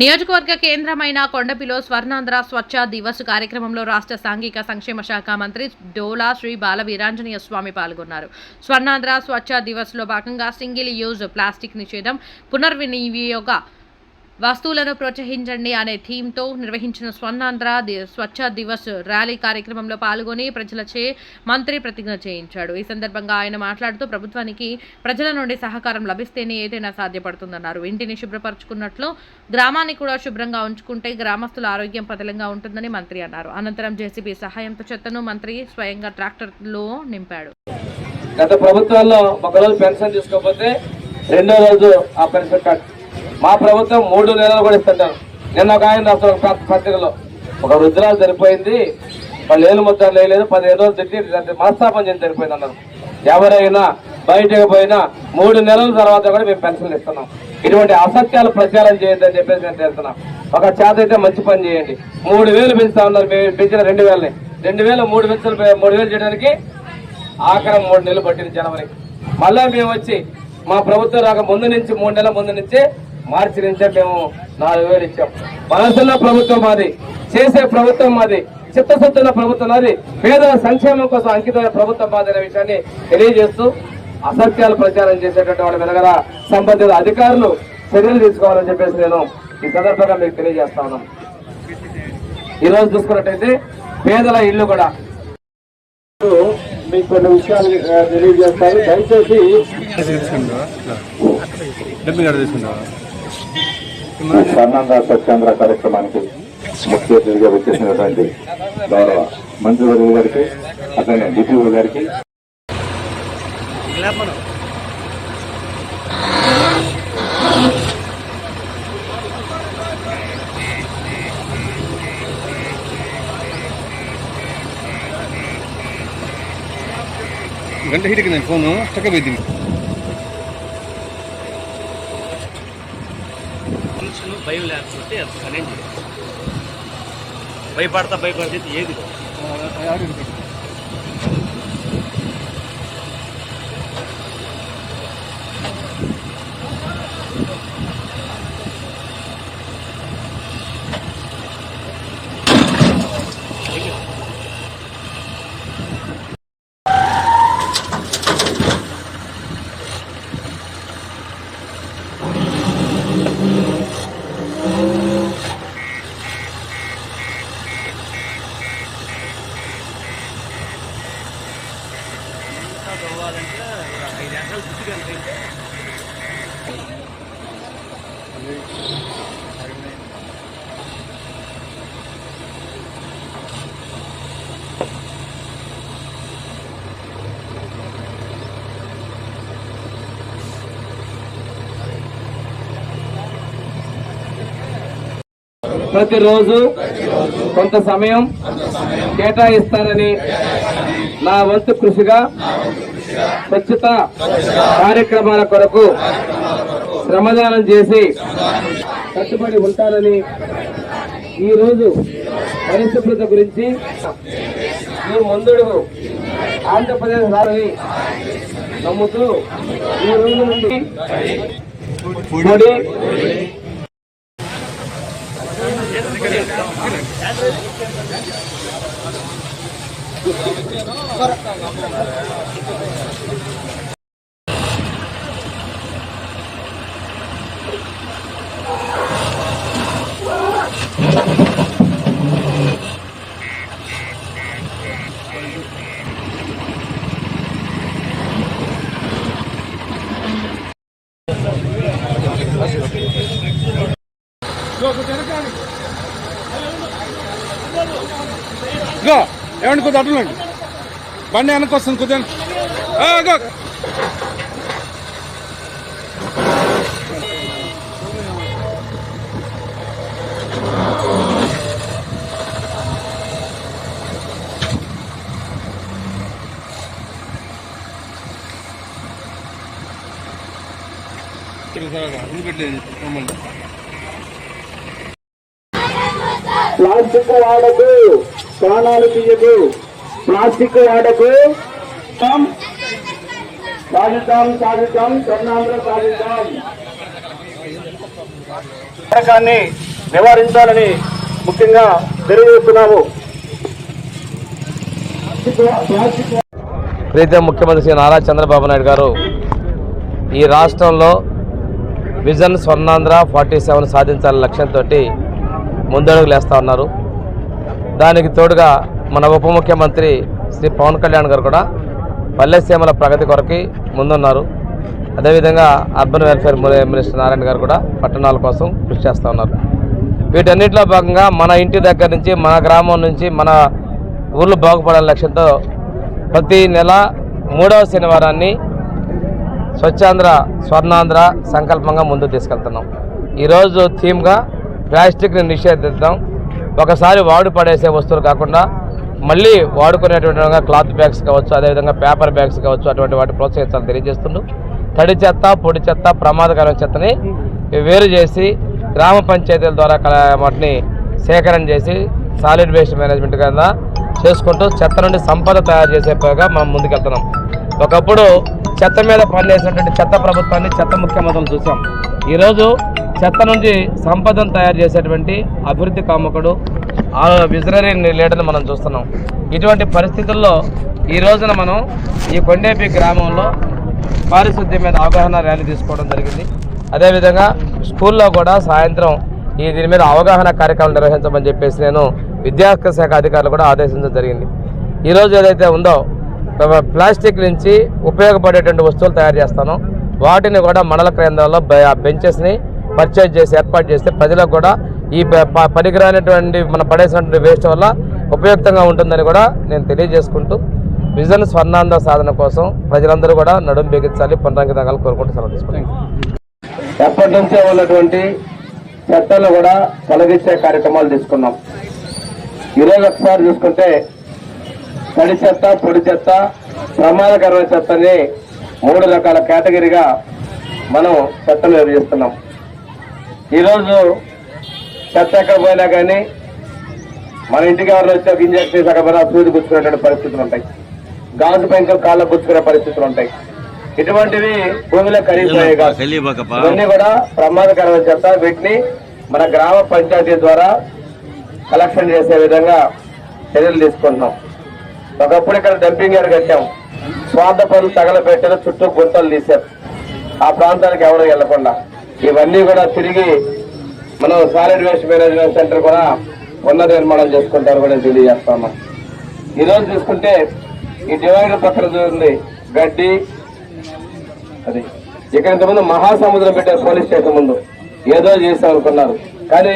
నియోజకవర్గ కేంద్రమైన కొండపిలో స్వర్ణాంధ్ర స్వచ్ఛ దివస్ కార్యక్రమంలో రాష్ట్ర సాంఘిక సంక్షేమ శాఖ మంత్రి డోలా శ్రీ బాల వీరాంజనేయ స్వామి పాల్గొన్నారు. స్వర్ణాంధ్ర స్వచ్ఛ దివస్లో భాగంగా సింగిల్ యూజ్ ప్లాస్టిక్ నిషేధం పునర్వినియోగ వస్తువులను ప్రోత్సహించండి అనే థీమ్తో నిర్వహించిన స్వర్ణాంధ్ర ది- స్వచ్ఛ దివస్ ర్యాలీ కార్యక్రమంలో పాల్గొని ప్రజలచే మంత్రి ప్రతిజ్ఞ చేయించాడు. ఈ సందర్భంగా ఆయన మాట్లాడుతూ ప్రభుత్వానికి ప్రజల నుండి సహకారం లభిస్తేనే ఏదైనా సాధ్యపడుతుందన్నారు. ఇంటిని శుభ్రపరచుకున్నట్లు గ్రామాన్ని కూడా శుభ్రంగా ఉంచుకుంటే గ్రామస్తుల ఆరోగ్యం పదలంగా ఉంటుందని మంత్రి అన్నారు. అనంతరం జేసీబీ సహాయంతో చెత్తను మంత్రి స్వయంగా ట్రాక్టర్లో నింపాడు. గత ప్రభుత్వాల్లో ఒక రోజు పెన్షన్ తీసుకోకపోతే రెండో రోజు ఆ పెన్షన్ కట్ మా ప్రభుత్వం మూడు నెలలు కూడా ఇస్తుంటారు. నిన్న ఒక ఆయన రాష్ట్ర పత్రికలో. ఒక వృద్ధురాలు సరిపోయింది వాళ్ళు ఏళ్ళు ముద్ర లేదు పదిహేను రోజులు తిట్టి మనస్తాపం చేసి సరిపోయింది అన్నారు. ఎవరైనా బయటకు పోయినా మూడు నెలల తర్వాత కూడా మేము పెన్షన్ ఇస్తున్నాం. ఇటువంటి అసత్యాలు ప్రచారం చేయొద్దని చెప్పేసి నేను తెలుస్తున్నాం ఒక చేత అయితే మంచి పని చేయండి. మూడు వేలు పెంచుతా ఉన్నారు. మేము పెంచిన రెండు వేలని. రెండు వేలు మూడు పెంచులు మూడు వేలు చేయడానికి ఆఖరం మూడు నెలలు పట్టింది జనవరికి మళ్ళీ మేము వచ్చి మా ప్రభుత్వం రాక ముందు నుంచి మూడు నెలల ముందు నుంచి మార్చి నుంచే మేము నాలుగు వేలు ఇచ్చాం. మనసున్న ప్రభుత్వం మాది చేసే ప్రభుత్వం మాది చిత్తశుద్ధుల ప్రభుత్వం అది పేదల సంక్షేమం కోసం అంకితమైన ప్రభుత్వం మాది అనే విషయాన్ని తెలియజేస్తూ అసత్యాలు ప్రచారం చేసేటటువంటి వాళ్ళ వెనగల సంబంధిత అధికారులు చర్యలు తీసుకోవాలని చెప్పేసి నేను ఈ సందర్భంగా మీకు తెలియజేస్తా ఉన్నాను ఈరోజు చూసుకున్నట్టయితే పేదల ఇల్లు కూడా మీకు కొన్ని విషయాలు ఆ, తెలియజేస్తాను. దయచేసి సన్నంద స్వర్ణాంధ్ర కార్యక్రమానికి ముఖ్య అతిథిగా వచ్చేసినటువంటి గౌరవ మంత్రివర్యులు గారికి అతని డిపిఓ గారికి. గంట హీట్ ఎక్కింది ఫోను స్టక్ భయం లేకపోతే అది కరెంట్ భయపడతా భయపడితే ఏది ప్రతిరోజు కొంత సమయం కేటాయిస్తానని నా వంతు కృషిగా స్వచ్ఛత కార్యక్రమాల కొరకు శ్రమదానం చేసి కట్టుబడి ఉంటానని ఈ రోజు పరిశుభ్రత గురించి ఈ ముందుడుగు ఆంధ్రప్రదేశ్ రాదని నమ్ముతూ ఈ రోజు నుండి పొడి Go, go, go, go, go. Go. ఏమండి కొద్ది అట్లండి బండి వెనక్కి వస్తుంది కొద్దిగా గో. పెట్టలేదు మమ్మల్ని వాడకు ప్రాణాలు తీయకు ప్లాస్టిక్ వాడకు. సాధిద్దాం సాధిద్దాం స్వర్ణాంధ్ర సాధిద్దాం. పథకాన్ని నివారించాలని ముఖ్యంగా తెలియజేస్తున్నాము. ప్రీతం ముఖ్యమంత్రి శ్రీ నారా చంద్రబాబు నాయుడు గారు ఈ రాష్ట్రంలో విజన్ స్వర్ణాంధ్ర ఫార్టీ సెవెన్ సాధించాలనే లక్ష్యంతో ముందడుగులు వేస్తూ ఉన్నారు. దానికి తోడుగా మన ఉప ముఖ్యమంత్రి శ్రీ పవన్ కళ్యాణ్ గారు కూడా పల్లె సీమల ప్రగతి కొరకి ముందున్నారు. అదేవిధంగా అర్బన్ వెల్ఫేర్ మినిస్టర్ నారాయణ గారు కూడా పట్టణాల కోసం కృషి చేస్తూ ఉన్నారు. వీటన్నిటిలో భాగంగా మన ఇంటి దగ్గర నుంచి మన గ్రామం నుంచి మన ఊర్లు బాగుపడాల లక్ష్యంతో ప్రతి నెల మూడవ శనివారాన్ని స్వచ్ఛాంధ్ర స్వర్ణాంధ్ర సంకల్పంగా ముందుకు తీసుకెళ్తున్నాం. ఈరోజు థీమ్గా ప్లాస్టిక్ని నిషేధిద్దాం. ఒకసారి వాడు పడేసే వస్తువులు కాకుండా మళ్ళీ వాడుకునేటువంటి విధంగా క్లాత్ బ్యాగ్స్ కావచ్చు అదేవిధంగా పేపర్ బ్యాగ్స్ కావచ్చు అటువంటి వాటి ప్రోత్సహించాలని తెలియజేస్తుంటూ తడి చెత్త పొడి చెత్త ప్రమాదకరమైన చెత్తని వేరు చేసి గ్రామ పంచాయతీల ద్వారా కల- వాటిని సేకరణ చేసి సాలిడ్ వేస్ట్ మేనేజ్మెంట్ కింద చేసుకుంటూ చెత్త నుండి సంపద తయారు చేసే పైగా మనం ముందుకెళ్తున్నాం. ఒకప్పుడు చెత్త మీద పనిచేసినటువంటి చెత్త ప్రభుత్వాన్ని చెత్త ముఖ్యమంత్రులు చూసాం. ఈరోజు చెత్త నుంచి సంపదను తయారు చేసేటువంటి అభివృద్ధి కాముకుడు ఆ విజనరీ లీడర్ని మనం చూస్తున్నాం. ఇటువంటి పరిస్థితుల్లో ఈ రోజున మనం ఈ కొండేపి గ్రామంలో పారిశుద్ధ్యం మీద అవగాహన ర్యాలీ తీసుకోవడం జరిగింది. అదేవిధంగా స్కూల్లో కూడా సాయంత్రం ఈ దీని మీద అవగాహన కార్యక్రమం నిర్వహించమని చెప్పేసి నేను విద్యాశాఖ శాఖ అధికారులు కూడా ఆదేశించడం జరిగింది. ఈరోజు ఏదైతే ఉందో ప్లాస్టిక్ నుంచి ఉపయోగపడేటువంటి వస్తువులు తయారు చేస్తాను. వాటిని కూడా మండల కేంద్రాల్లో బెంచెస్ని పర్చేజ్ చేసి ఏర్పాటు చేస్తే ప్రజలకు కూడా ఈ ప- ప- పనికిరానటువంటి మన పడేసినటువంటి వేస్ట్ వల్ల ఉపయుక్తంగా ఉంటుందని కూడా నేను తెలియజేసుకుంటూ విజన్ స్వర్ణాంద సాధన కోసం ప్రజలందరూ కూడా నడుం బిగించాలి పునరంకితంగా కోరుకుంటూ సెలవు తీసుకుంటాను ఎప్పటి నుంచే ఉన్నటువంటి చెత్తలు కూడా తొలగించే కార్యక్రమాలు తీసుకున్నాం. ఈరోజు ఒకసారి చూసుకుంటే తడి చెత్త పొడి చెత్త ప్రమాదకరమైన చెత్తని మూడు రకాల కేటగిరీగా మనం చెత్తను విభజిస్తున్నాం ఈరోజు చెత్త ఎక్కడ పోయినా కానీ మన ఇంటికి ఎవరు వచ్చి ఒక ఇంజక్షన్ పోయినా సూది గుచ్చుకునేటువంటి పరిస్థితులు ఉంటాయి. గాజు పెంకులు కాళ్ళకు గుచ్చుకునే పరిస్థితులు ఉంటాయి. ఇటువంటివి భూమిలో కాదు ఇవన్నీ కూడా ప్రమాదకరమైన చెత్త. వీటిని మన గ్రామ పంచాయతీ ద్వారా కలెక్షన్ చేసే విధంగా చర్యలు తీసుకుంటున్నాం. ఒకప్పుడు ఇక్కడ డంపింగ్ యార్డ్ కట్టాం. స్వార్థ పనులు తగలబెట్టారు చుట్టూ గుంతలు తీశారు. ఆ ప్రాంతానికి ఎవరు వెళ్ళకుండా ఇవన్నీ కూడా తిరిగి మనం సాలిడ్ వేస్ట్ మేనేజ్మెంట్ సెంటర్ కూడా పునర్నిర్మాణం చేసుకుంటారు కూడా తెలియజేస్తాము. ఈరోజు చూసుకుంటే ఈ డివైడర్ పక్కన చూడండి. గడ్డి అది ఇక్కడ ఇంతకుముందు మహాసముద్రం పెట్టారు పోలీస్ స్టేషన్ ముందు ఏదో చేసాం అనుకున్నారు కానీ